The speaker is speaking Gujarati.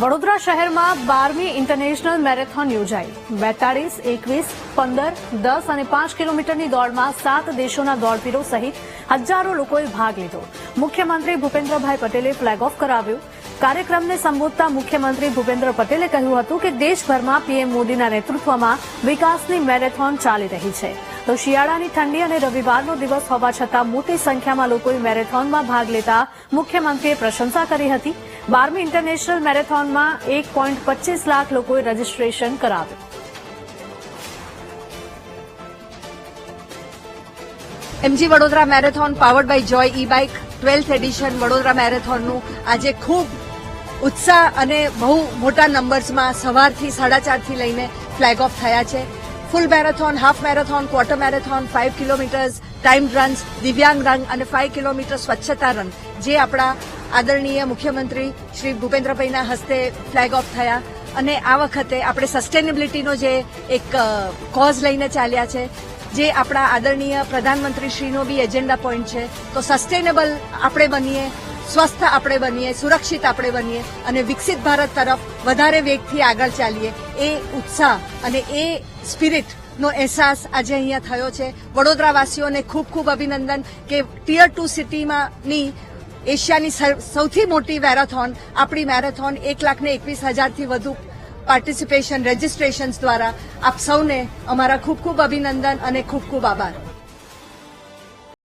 વડોદરા શહેરમાં બારમી ઇન્ટરનેશનલ મેરેથોન યોજાઈ. બેતાળીસ, એકવીસ, પંદર, દસ અને પાંચ કિલોમીટરની દોડમાં સાત દેશોના દોડવીરો સહિત હજારો લોકોએ ભાગ લીધો. મુખ્યમંત્રી ભૂપેન્દ્રભાઈ પટેલે ફ્લેગ ઓફ કરાવ્યું. કાર્યક્રમને સંબોધતા મુખ્યમંત્રી ભૂપેન્દ્ર પટેલે કહ્યું હતું કે દેશભરમાં પીએમ મોદીના નેતૃત્વમાં વિકાસની મેરેથોન ચાલી રહી છે. તો શિયાળાની ઠંડી અને રવિવારનો દિવસ હોવા છતાં મોટી સંખ્યામાં લોકોએ મેરેથોનમાં ભાગ લેતા મુખ્યમંત્રીએ પ્રશંસા કરી હતી. બારમી ઇન્ટરનેશનલ મેરેથોનમાં એક પોઈન્ટ પચીસ લાખ લોકોએ રજીસ્ટ્રેશન કરાવ્યું. MG Vadodara marathon powered by Joy e bike twelfth edition Vadodara મેરેથોનનું આજે ખૂબ ઉત્સાહ અને બહુ મોટા નંબર્સમાં સવારથી સાડા ચારથી લઈને ફ્લેગ ઓફ થયા છે. Full marathon half marathon quarter marathon five kilometres time runs દિવ્યાંગ રન અને ફાઇવ કિલોમીટર સ્વચ્છતા રન જે આપણા આદરણીય મુખ્યમંત્રી શ્રી ભૂપેન્દ્રભાઈના હસ્તે ફ્લેગ ઓફ થયા. અને આ વખતે આપણે સસ્ટેનેબિલિટીનો જે એક કોઝ લઈને ચાલ્યા છે, જે આપણા આદરણીય પ્રધાનમંત્રીશ્રીનો બી એજન્ડા પોઈન્ટ છે. તો સસ્ટેનેબલ આપણે બનીએ, સ્વસ્થ આપણે બનીએ, સુરક્ષિત આપણે બનીએ અને વિકસિત ભારત તરફ વધારે વેગથી આગળ ચાલીએ. એ ઉત્સાહ અને એ સ્પિરિટનો અહેસાસ આજે અહીંયા થયો છે. વડોદરાવાસીઓને ખૂબ ખૂબ અભિનંદન કે ટીયર ટુ સિટીમાં ની એશિયાની સૌથી મોટી મેરેથોન, આપણી મેરેથોન એક લાખ ને એકવીસ હજારથી વધુ પાર્ટિસિપેશન રજીસ્ટ્રેશન્સ દ્વારા આપ સૌને અમારા ખૂબ ખૂબ અભિનંદન અને ખૂબ ખૂબ આભાર.